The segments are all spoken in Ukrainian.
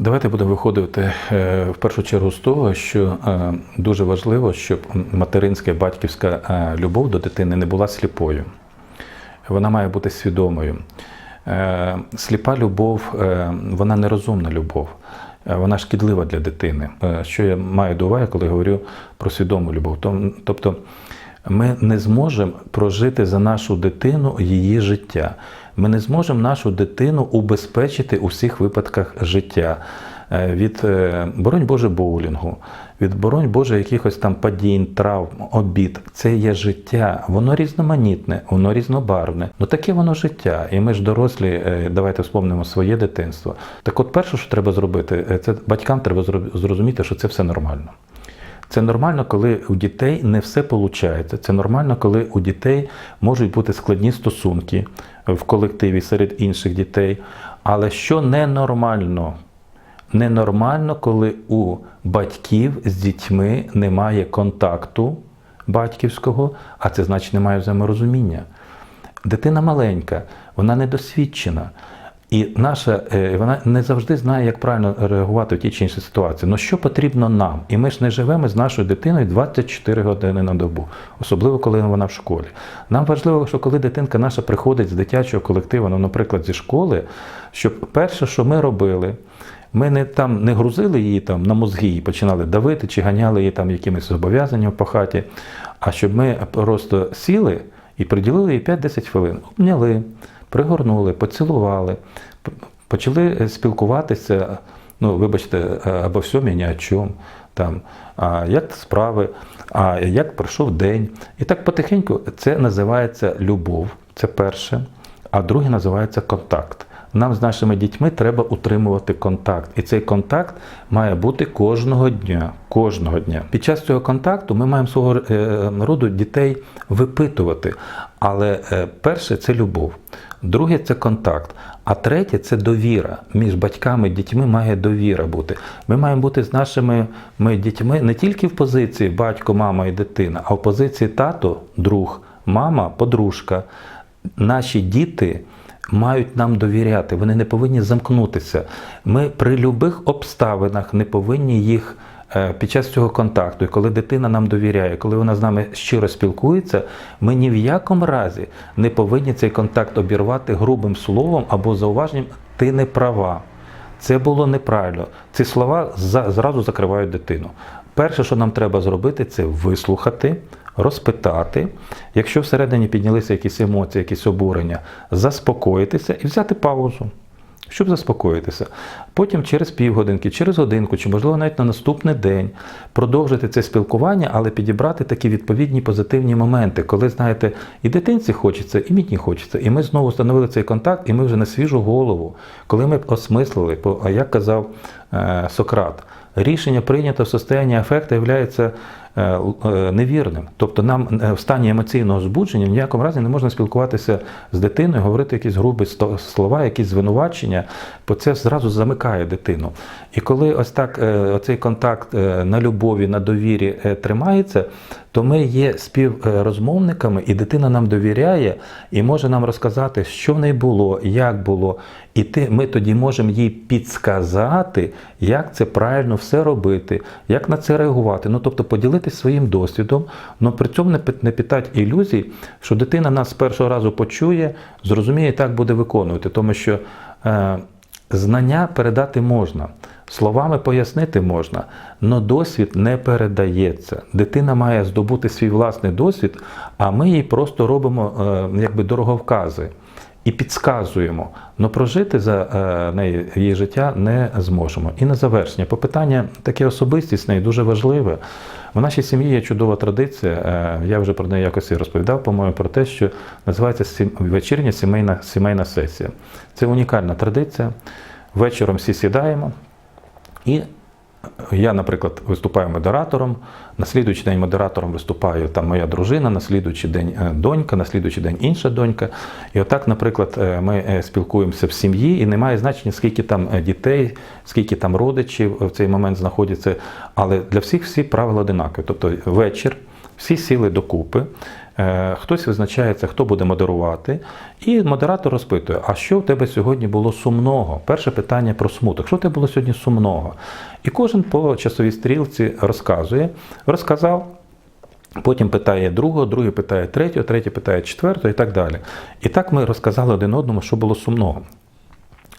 Давайте будемо виходити е, в першу чергу з того, що е, дуже важливо, щоб материнська батьківська е, любов до дитини не була сліпою. Вона має бути свідомою. Сліпа любов, вона нерозумна любов, вона шкідлива для дитини. Що я маю до уваги, коли говорю про свідому любов? Тобто ми не зможемо прожити за нашу дитину її життя. Ми не зможемо нашу дитину убезпечити у всіх випадках життя. Е, Від, е, боронь Боже, боулінгу, від боронь Боже, якихось там падінь, травм, обід. Це є життя. Воно різноманітне, воно різнобарвне. Ну таке воно життя. І ми ж дорослі, е, давайте вспомнимо своє дитинство. Так от перше, що треба зробити, це батькам треба зрозуміти, що це все нормально. Це нормально, коли у дітей не все виходить. Це нормально, коли у дітей можуть бути складні стосунки в колективі серед інших дітей. Але що ненормально? Ненормально, коли у батьків з дітьми немає контакту батьківського, а це значить немає взаєморозуміння. Дитина маленька, вона недосвідчена. І наша е, вона не завжди знає, як правильно реагувати в тій чи іншій ситуації. Ну що потрібно нам? І ми ж не живемо з нашою дитиною 24 години на добу, особливо коли вона в школі. Нам важливо, що коли дитинка наша приходить з дитячого колективу, ну, наприклад, зі школи, щоб перше, що ми робили, ми не там не грузили її там на мозги і починали давити чи ганяли її там якимись зобов'язаннями по хаті, а щоб ми просто сіли і приділили їй 5-10 хвилин, обняли, пригорнули, поцілували, почали е, спілкуватися. Ну, вибачте, е, обо всьому і ні о чому. Там, а як справи, а як пройшов день. І так потихеньку це називається любов. Це перше. А друге називається контакт. Нам з нашими дітьми треба утримувати контакт. І цей контакт має бути кожного дня. Кожного дня. Під час цього контакту ми маємо свого е, роду дітей випитувати. Але е, перше це любов, друге це контакт, а третє це довіра. Між батьками і дітьми має довіра бути. Ми маємо бути з нашими ми, дітьми не тільки в позиції батько, мама і дитина, а в позиції тато, друг, мама, подружка. Наші діти мають нам довіряти, вони не повинні замкнутися. Ми при будь-яких обставинах не повинні їх під час цього контакту, і коли дитина нам довіряє, коли вона з нами щиро спілкується, ми ні в якому разі не повинні цей контакт обірвати грубим словом або зауваженням ти не права. Це було неправильно. Ці слова зразу закривають дитину. Перше, що нам треба зробити, це вислухати, розпитати. Якщо всередині піднялися якісь емоції, якісь обурення, заспокоїтися і взяти паузу, щоб заспокоїтися. Потім через півгодинки, через годинку, чи можливо навіть на наступний день продовжити це спілкування, але підібрати такі відповідні позитивні моменти, коли, знаєте, і дитинці хочеться, і мені хочеться. І ми знову встановили цей контакт, і ми вже на свіжу голову, коли ми осмислили, а як казав е, Сократ, рішення прийнято в состоянні афекту є невірним. Тобто нам е, в стані емоційного збудження в ніякому разі не можна спілкуватися з дитиною, говорити якісь грубі слова, якісь звинувачення, бо це зразу замикає дитину. І коли ось так цей контакт е, на любові, на довірі е, тримається, то ми є співрозмовниками, і дитина нам довіряє і може нам розказати, що в неї було, як було. І ти, ми тоді можемо їй підсказати, як це правильно все робити, як на це реагувати. Ну, тобто поділитися своїм досвідом, але при цьому не, пи- не питати ілюзій, що дитина нас з першого разу почує, зрозуміє і так буде виконувати. Тому що е, знання передати можна. Словами пояснити можна, але досвід не передається. Дитина має здобути свій власний досвід, а ми їй просто робимо е, якби дороговкази і підсказуємо. але прожити за е, неї її життя не зможемо. І на завершення, попитання таке особистісне і дуже важливе. В нашій сім'ї є чудова традиція. е, Я вже про неї якось і розповідав, по-моєму, про те, що називається вечірня сімейна, сімейна сесія. Це унікальна традиція. Вечором всі сідаємо. І я, наприклад, виступаю модератором. На слідуючий день модератором виступає там моя дружина, на слідуючий день е, донька, на слідуючий день інша донька. І отак, наприклад, е, ми е, спілкуємося в сім'ї, і немає значення, скільки там дітей, скільки там родичів в цей момент знаходяться. Але для всіх всі правила одинакові. Тобто вечір, всі сіли докупи. Е, Хтось визначається, хто буде модерувати, і модератор розпитує: а що в тебе сьогодні було сумного? Перше питання про смуток. Що в тебе було сьогодні сумного? І кожен по часовій стрілці розказує, розказав. Потім питає другого, другий питає третього, третій питає четвертого і так далі. І так ми розказали один одному, що було сумного.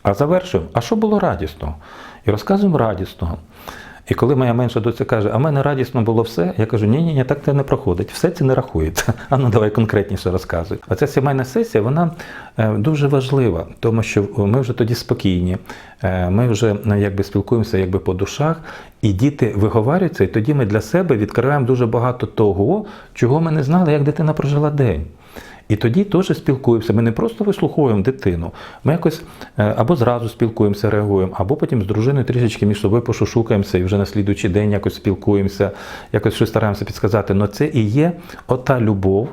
А завершуємо, а що було радісного? І розказуємо радісного. І коли моя менша доця каже, а в мене радісно було все, я кажу, ні, ні, ні, так це не проходить, все це не рахується. А ну давай конкретніше розказуй. Оця сімейна сесія, вона е, дуже важлива, тому що ми вже тоді спокійні, е, ми вже ну, якби спілкуємося якби по душах, і діти виговарюються, і тоді ми для себе відкриваємо дуже багато того, чого ми не знали, як дитина прожила день. І тоді теж спілкуємося. Ми не просто вислуховуємо дитину, ми якось е, або зразу спілкуємося, реагуємо, або потім з дружиною трішечки між собою пошушукаємося і вже на слідуючий день якось спілкуємося, якось щось стараємося підсказати. Но це і є ота любов,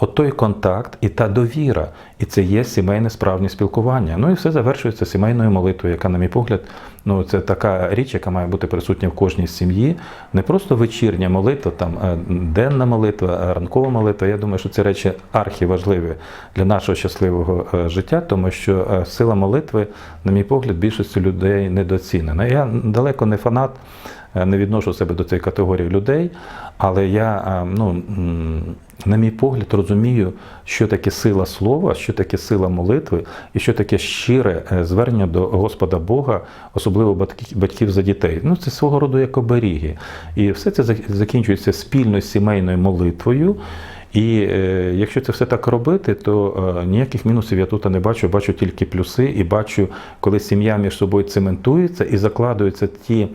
от той контакт і та довіра. І це є сімейне справжнє спілкування. Ну і все завершується сімейною молитвою, яка, на мій погляд, ну це така річ, яка має бути присутня в кожній сім'ї. Не просто вечірня молитва, там е, денна молитва, ранкова молитва. Я думаю, що ці речі архіважливі для нашого щасливого е, життя, тому що е, сила молитви, на мій погляд, більшості людей недооцінена. Я далеко не фанат. Е, Не відношу себе до цієї категорії людей, але я, е, ну, на мій погляд, розумію, що таке сила слова, що таке сила молитви, і що таке щире е, звернення до Господа Бога, особливо батьків, за дітей. Ну, це свого роду як оберіги. І все це закінчується спільною сімейною молитвою. І е, якщо це все так робити, то е, ніяких мінусів я тут не бачу, бачу тільки плюси, і бачу, коли сім'я між собою цементується і закладуються ті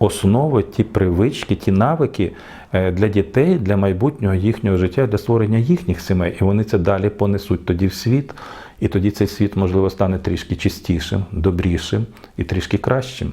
основи, ті привички, ті навики е, для дітей, для майбутнього їхнього життя, для створення їхніх сімей. І вони це далі понесуть тоді в світ, і тоді цей світ, можливо, стане трішки чистішим, добрішим і трішки кращим.